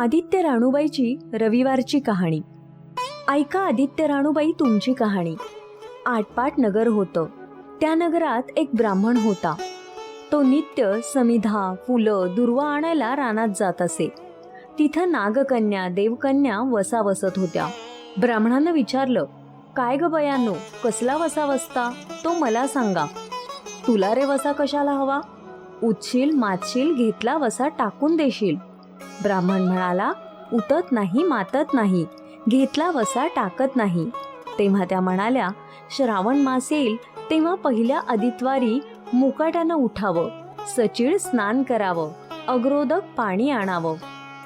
आदित्य राणूबाईची रविवारची कहाणी. ऐका आदित्य राणूबाई तुमची कहाणी. आटपाट नगर होतं. त्या नगरात एक ब्राह्मण होता. तो नित्य समिधा फुलं दुर्वा आणायला रानात जात असे. तिथं नागकन्या देवकन्या वसा वसत होत्या. ब्राह्मणानं विचारलं काय ग बयानो कसला वसा वसता तो मला सांगा. तुला रे वसा कशाला हवा? उचशील मातशील घेतला वसा टाकून देशील. ब्राह्मण म्हणाला उतत नाही मातत नाही घेतला वसा टाकत नाही. तेव्हा त्या म्हणाल्या श्रावण मास येईल तेव्हा पहिल्या आदित्वारी मुकाट्यानं उठावं सचिळ स्नान करावं अग्रोदक पाणी आणावं.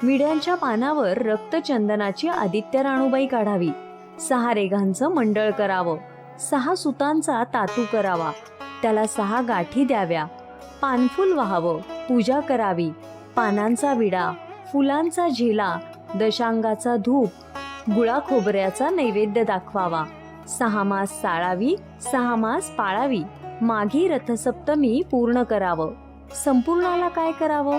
विड्यांच्या पानावर रक्तचंदनाची आदित्य राणूबाई काढावी. सहा रेघांचं मंडळ करावं. सहा सुतांचा तातू करावा. त्याला सहा गाठी द्याव्या. पानफुल व्हावं. पूजा करावी. पानांचा विडा फुलांचा झेला दशांगाचा धूप गुळा खोबऱ्याचा नैवेद्य दाखवावा. सहा मास साळावी सहा मास पाळावी. माघी रथसप्तमी पूर्ण करावं. संपूर्णाला काय करावं?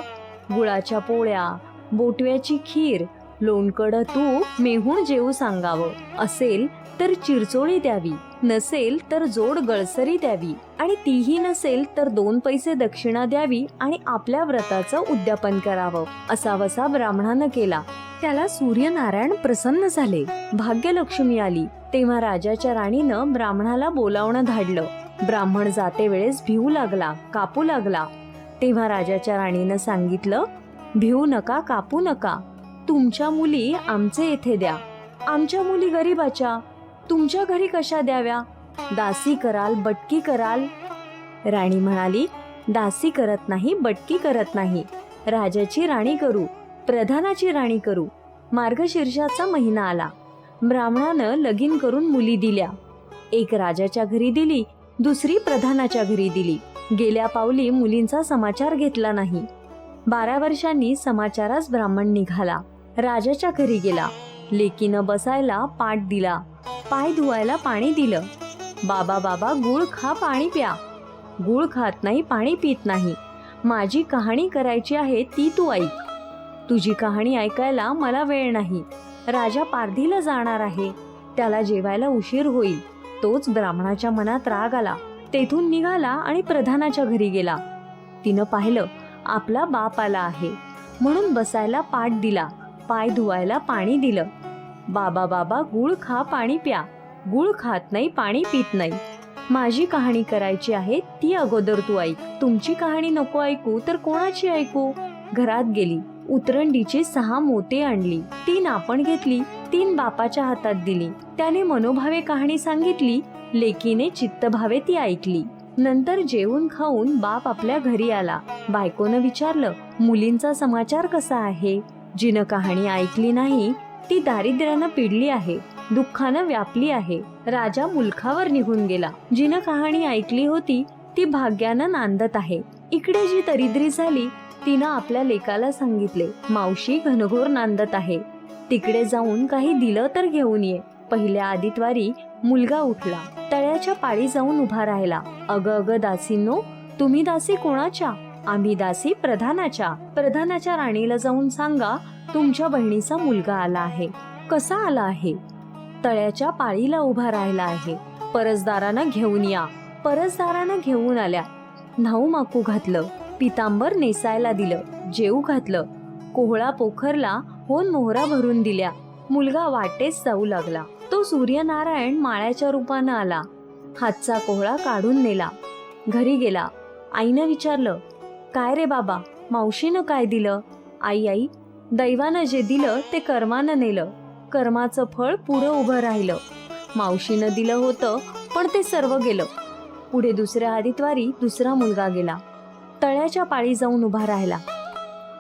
गुळाच्या पोळ्या बोटव्याची खीर लोणकडं तूप मेहून जेवू सांगावं. असेल तर चिरचोळी द्यावी. नसेल तर जोड गळसरी द्यावी. आणि तीही नसेल तर दोन पैसे दक्षिणा द्यावी आणि आपल्या व्रताचं उद्यापन करावं. असा वसा ब्राह्मणानं केला. त्याला सूर्यनारायण प्रसन्न झाले. भाग्यलक्ष्मी आली. तेव्हा राजाच्या राणीनं ब्राह्मणाला बोलावणं धाडलं. ब्राह्मण जाते वेळेस भिवू लागला कापू लागला. तेव्हा राजाच्या राणीनं सांगितलं भिवू नका कापू नका. तुमच्या मुली आमचे येथे द्या. आमच्या मुली गरीबाच्या. तुमच्या घरी कशा द्याव्या? दासी कराल बटकी कराल? राणी म्हणाली दासी करत नाही बटकी करत नाही. राजाची राणी करू प्रधानाची राणी करू. मार्गशीर्षाचा महिना आला. ब्राह्मणानं लगीन करून मुली दिल्या. एक राजाच्या घरी दिली दुसरी प्रधानाच्या घरी दिली. गेल्या पावली मुलींचा समाचार घेतला नाही. बारा वर्षांनी समाचारास ब्राह्मण निघाला. राजाच्या घरी गेला. लेकीनं बसायला पाठ दिला. पाय धुवायला पाणी दिलं. बाबा बाबा गुळ खा पाणी प्या. गुळ खात नाही पाणी पित नाही. माझी कहाणी करायची आहे ती तू ऐक. तुझी कहाणी ऐकायला मला वेळ नाही. राजा पारधीला जाणार आहे. त्याला जेवायला उशीर होईल. तोच ब्राह्मणाच्या मनात राग आला. तेथून निघाला आणि प्रधानाच्या घरी गेला. तिनं पाहिलं आपला बाप आला आहे. म्हणून बसायला पाठ दिला. पाय धुवायला पाणी दिलं. बाबा बाबा गुळ खा पाणी प्या. गुळ खात नाही पाणी पित नाही. माझी कहाणी करायची आहे ती अगोदर तू ऐक. तुमची कहाणी नको ऐकू तर कोणाची ऐकू? घरात गेली. उतरंडीचे सहा मोते आणली. तीन आपण घेतली तीन बापाच्या हातात दिली. त्याने मनोभावे कहाणी सांगितली लेकीने चित्तभावे ती ऐकली. नंतर जेवून खाऊन बाप आपल्या घरी आला. बायकोनं विचारलं मुलींचा समाचार कसा आहे? जिनं कहाणी ऐकली नाही ती दारिद्र्यानं पिडली आहे दुःखानं व्यापली आहे. राजा मुलखावर निघून गेला. जिनं कहाणी ऐकली होती ती भाग्यानं नांदत आहे. इकडे जी दरिद्री झाली तिनं आपल्या लेकाला सांगितले मावशी घनघोर नांदत आहे. तिकडे जाऊन काही दिलं तर घेऊन ये. पहिल्या आदितवारी मुलगा उठला. तळ्याच्या पाळी जाऊन उभा राहिला. अग अग दासींनो तुम्ही दासी कोणाच्या? आम्ही दासी प्रधानाच्या. प्रधानाच्या राणीला जाऊन सांगा तुमच्या बहिणीचा मुलगा आला आहे. कसा आला आहे? तळ्याच्या पाळीला उभा राहिला आहे. परसदारानं घेऊन या. परसदारानं घेऊन आल्या. न्हाऊ माकू घातलं. पितांबर नेसायला दिलं. जेऊ घातलं. कोहळा पोखरला होन मोहरा भरून दिल्या. मुलगा वाटेच जाऊ लागला. तो सूर्यनारायण माळ्याच्या रूपानं आला. हातचा कोहळा काढून नेला. घरी गेला. आईनं विचारलं काय रे बाबा मावशीनं काय दिलं? आई आई दैवानं जे दिलं ते कर्मानं नेलं. कर्माचं फळ पुढं उभं राहिलं. मावशीनं दिलं होतं पण ते सर्व गेलं. पुढे दुसऱ्या हरिद्वारी दुसरा मुलगा गेला. तळ्याच्या पाळी जाऊन उभा राहिला.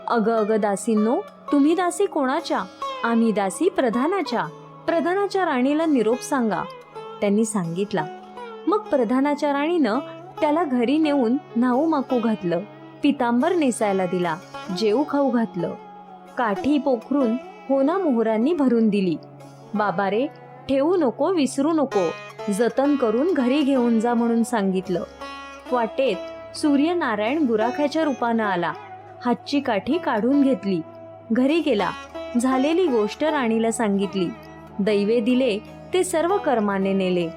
अग अग दासींनो तुम्ही दासी कोणाच्या? आम्ही दासी प्रधानाच्या. प्रधानाच्या राणीला निरोप सांगा. त्यांनी सांगितला. मग प्रधानाच्या राणीनं त्याला घरी नेऊन न्हाऊ माकू घातलं. पितांबर नेसायला दिला. जेऊ खाऊ घातलं. काठी पोखरून होना मोहरांनी भरून दिली. बाबा रे ठेवू नको विसरू नको जतन करून घरी घेऊन जा म्हणून सांगितलं. वाटेत सूर्यनारायण गुराख्याच्या रूपानं आला. हातची काठी काढून घेतली. घरी गेला. झालेली गोष्ट राणीला सांगितली. दैवे दिले ते सर्व कर्माने नेले.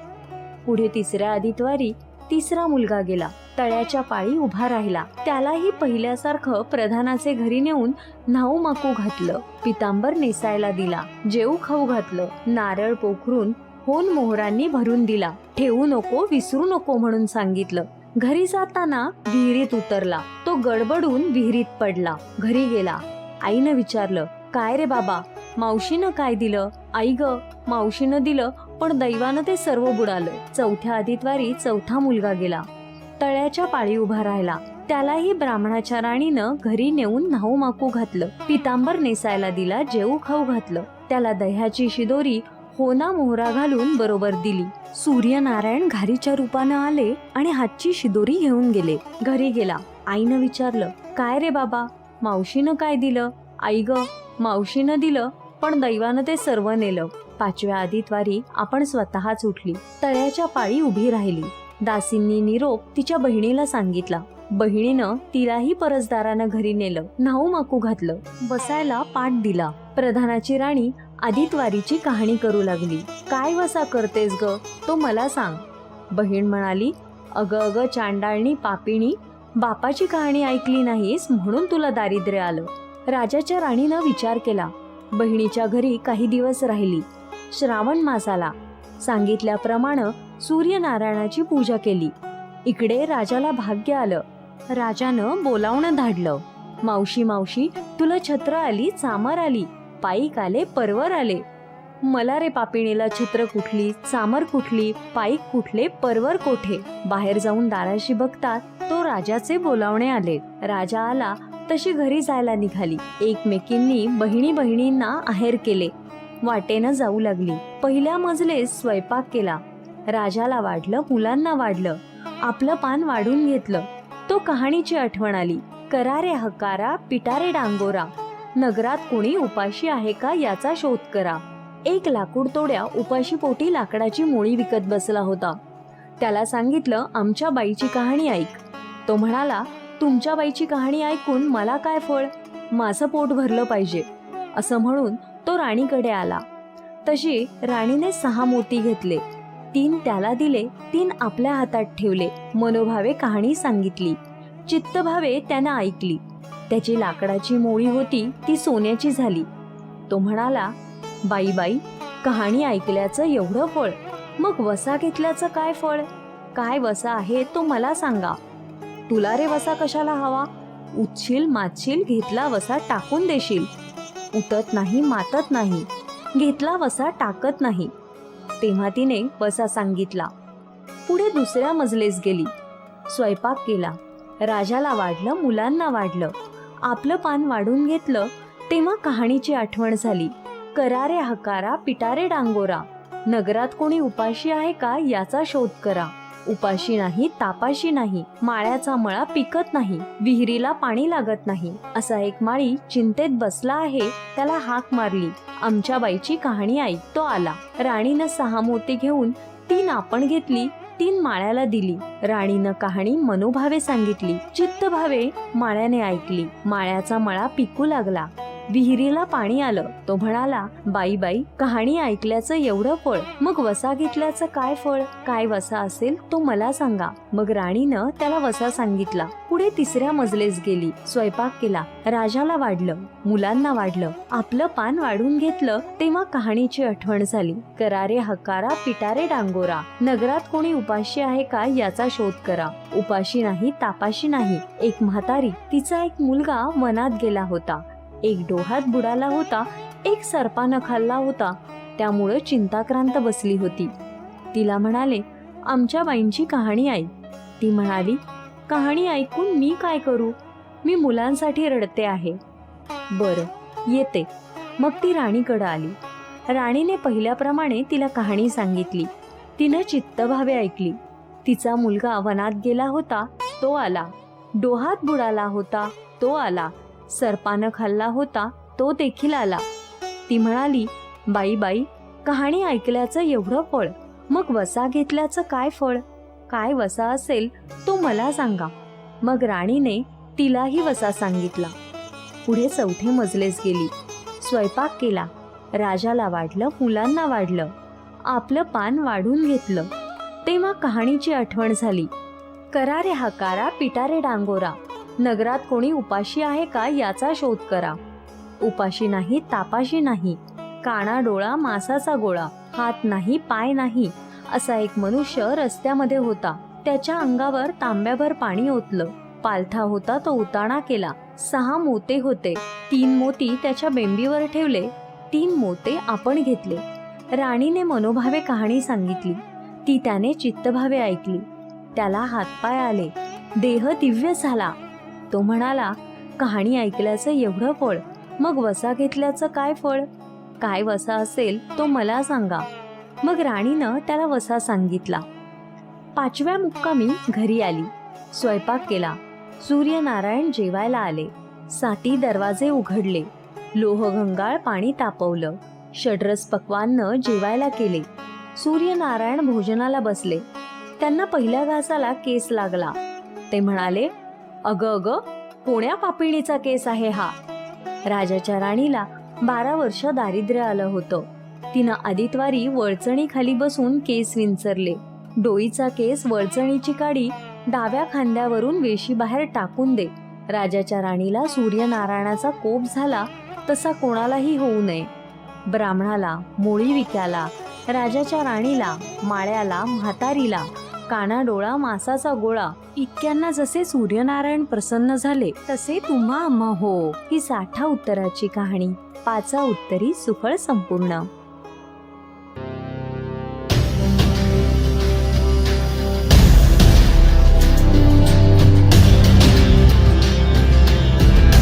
पुढे तिसऱ्या आदितवारी तिसरा मुलगा गेला. तळ्याच्या पाळी उभा राहिला. त्यालाही पहिल्यासारखं प्रधानाचे घरी नेऊन न्हाऊ माकू घातलं. पितांबर नेसायला दिला. जेऊ खाऊ घातलं. नारळ पोखरून होन मोहरांनी भरून दिला. ठेवू नको विसरू नको म्हणून सांगितलं. घरी जाताना विहिरीत उतरला. तो गडबडून विहिरीत पडला. घरी गेला. आईनं विचारलं काय रे बाबा? मावशीनं काय दिलं? आई ग मावशीनं दिलं पण दैवानं ते सर्व बुडालं. चौथ्या आदितवारी चौथा मुलगा गेला. तळ्याच्या पाळी उभा राहिला. त्यालाही ब्राह्मणाच्या राणीनं घरी नेऊन न्हाऊ माकू घातलं. पितांबर नेसायला दिला जेऊ खाऊ घातलं. त्याला दह्याची शिदोरी होना मोहरा घालून बरोबर दिली. सूर्यनारायण घारीच्या रूपानं आले आणि हातची शिदोरी घेऊन गेले. घरी गेला. आईनं विचारलं काय रे बाबा? मावशीनं काय दिलं? आई ग मावशीनं दिलं पण दैवानं ते सर्व नेलं. पाचव्या आदितवारी आपण स्वतःच उठली. तळ्याच्या पाळी उभी राहिली. दासींनी निरोप तिच्या बहिणीला सांगितला. बहिणीनं तिलाही परसदारानं घरी नेलं. न्हाऊ माकू घातलं. बसायला पाठ दिला. प्रधानाची राणी आदितवारीची कहाणी करू लागली. काय वसा करतेस ग? तो मला सांग. बहीण म्हणाली अग अग चांडाळणी पापिणी बापाची कहाणी ऐकली नाहीस म्हणून तुला दारिद्र्य आलं. राजाच्या राणीनं विचार केला. बहिणीच्या घरी काही दिवस राहिली. श्रावण मासाला सांगितल्याप्रमाणे सूर्यनारायणाची पूजा केली. इकडे राजाला भाग्य आलं. राजानं बोलावणं धाडलं. मावशी मावशी तुला छत्र आली चामर आली पायीक आले परवर आले. मला रे पापिणीला छत्र कुठली चामर कुठली पाईक कुठले परवर कोठे? बाहेर जाऊन दाराशी बघतात तो राजाचे बोलावणे आले. राजा आला तशी घरी जायला निघाली. एकमेकींनी बहिणी बहिणींना आहेर केले. वाटेनं जाऊ लागली. पहिल्या मजलेस स्वयंपाक केला. राजाला वाढलं मुलांना वाढलं. आपलं पान वाढून घेतलं. तो कहाणीची आठवण आली. करारे हकारा पिटारे डांगोरा. नगरात कोणी उपाशी आहे का याचा शोध करा. एक लाकूड तोड्या उपाशी पोटी लाकडाची मोळी विकत बसला होता. त्याला सांगितलं आमच्या बाईची कहाणी ऐक. तो म्हणाला तुमच्या बाईची कहाणी ऐकून मला काय फळ? माझं पोट भरलं पाहिजे. असं म्हणून तो राणीकडे आला. तशी राणीने सहा मोती घेतले. तीन त्याला दिले तीन आपल्या हातात ठेवले मनोभावे कहाणी सांगितली. चित्तभावे त्यानं ऐकली. त्याची लाकडाची मोळी होती ती सोन्याची झाली. तो म्हणाला बाई बाई कहाणी ऐकल्याचं एवढं फळ मग वसा घेतल्याचं काय फळ? काय वसा आहे तो मला सांगा. तुला रे वसा कशाला हवा? उचशील मातशील घेतला वसा टाकून देशील. उतत नाही मातत नाही. घेतला वसा टाकत नाही. तेव्हा तिने वसा सांगितला. पुढे दुसऱ्या मजलेस गेली. स्वयंपाक केला. राजाला वाढलं मुलांना वाढलं. आपलं पान वाढून घेतलं तेव्हा कहाणीची आठवण झाली. करारे हकारा पिटारे डांगोरा. नगरात कोणी उपाशी आहे का याचा शोध करा. उपाशी नाही तापाशी नाही माळ्याचा मळा पिकत नाही विहिरीला पाणी लागत नाही. असा एक माळी चिंतेत बसला आहे त्याला हाक मारली. आमच्या बाईची कहाणी ऐक तो आला. राणीनं सहा मोती घेऊन तीन आपण घेतली तीन माळ्याला दिली. राणीनं कहाणी मनोभावे सांगितली. चित्तभावे माळ्याने ऐकली. माळ्याचा मळा पिकू लागला. विहिरीला पाणी आलं. तो म्हणाला बाई बाई कहाणी ऐकल्याचं एवढं फळ मग वसा घेतल्याचं काय फळ? काय वसा असेल तो मला सांगा. मग राणीनं त्याला वसा सांगितला. पुढे तिसऱ्या मजलेस गेली. स्वयंपाक केला. राजाला वाढलं. मुलांना वाढलं. आपलं पान वाढून घेतलं तेव्हा कहाणीची आठवण झाली. करारे हकारा पिटारे डांगोरा. नगरात कोणी उपाशी आहे का याचा शोध करा. उपाशी नाही तापाशी नाही. एक म्हातारी तिचा एक मुलगा वनात गेला होता. एक डोहात बुडाला होता एक सर्पानं खाल्ला होता. त्यामुळं चिंताक्रांत बसली होती. तिला म्हणाले आमच्या बाईंची कहाणी ऐक. ती म्हणाली कहाणी ऐकून मी काय करू? मी मुलांसाठी रडते आहे. बरं येते. मग ती राणीकडं आली. राणीने पहिल्याप्रमाणे तिला कहाणी सांगितली. तिनं चित्तभावे ऐकली. तिचा मुलगा वनात गेला होता तो आला. डोहात बुडाला होता तो आला. सर्पानं खाल्ला होता तो देखील आला. ती म्हणाली बाई बाई कहाणी ऐकल्याचं एवढं फळ मग वसा घेतल्याचं काय फळ? काय वसा असेल तो मला सांगा. मग राणीने तिलाही वसा सांगितला. पुढे चौथे मजलेस गेली. स्वयंपाक केला. राजाला वाढलं मुलांना वाढलं. आपलं पान वाढून घेतलं. तेव्हा कहाणीची आठवण झाली. करा रे हकारा पिटारे डांगोरा. नगरात कोणी उपाशी आहे का याचा शोध करा. उपाशी नाही तापाशी नाही. काना डोळा मासाचा गोळा हात नाही पाय नाही असा एक मनुष्य रस्त्यामध्ये होता. त्याच्या अंगावर तांब्याभर पाणी ओतलं. पालथा होता तो उताणा केला. सहा मोते होते. तीन मोती त्याच्या बेंबीवर ठेवले. तीन मोते आपण घेतले. राणीने मनोभावे कहाणी सांगितली. ती त्याने चित्तभावे ऐकली. त्याला हातपाय आले. देह दिव्य झाला. तो म्हणाला कहाणी ऐकल्याचं एवढं फळ मग वसा घेतल्याचं काय फळ? काय वसा असेल तो मला सांगा. मग राणीनं त्याला वसा सांगितला. पाचव्या मुक्कामी घरी आली. स्वयंपाक केला. सूर्यनारायण जेवायला आले. साती दरवाजे उघडले. लोहगंगाळ पाणी तापवलं. षड्रस पक्वान्न जेवायला केले. सूर्यनारायण भोजनाला बसले. त्यांना पहिल्या घासाला केस लागला. ते म्हणाले अग अग कोण्या पापिणीचा केस आहे हा. राजाच्या राणीला बारा वर्ष दारिद्र्य आलं होतं. तिनं आदितवारी वळचणीखाली बसून केस विंचरले. डोईचा केस वळचणीची काडी डाव्या खांद्यावरून वेशी बाहेर टाकून दे. राजाच्या राणीला सूर्यनारायणाचा कोप झाला तसा कोणालाही होऊ नये. ब्राह्मणाला मोळी विक्याला राजाच्या राणीला माळ्याला म्हातारीला काना डोळा मासाचा गोळा. इतक्यांना जसे सूर्यनारायण प्रसन्न झाले तसे तुम्हा आम्हा हो. ही साठा उत्तराची कहाणी. पाचा उत्तरी सुफळ संपूर्ण.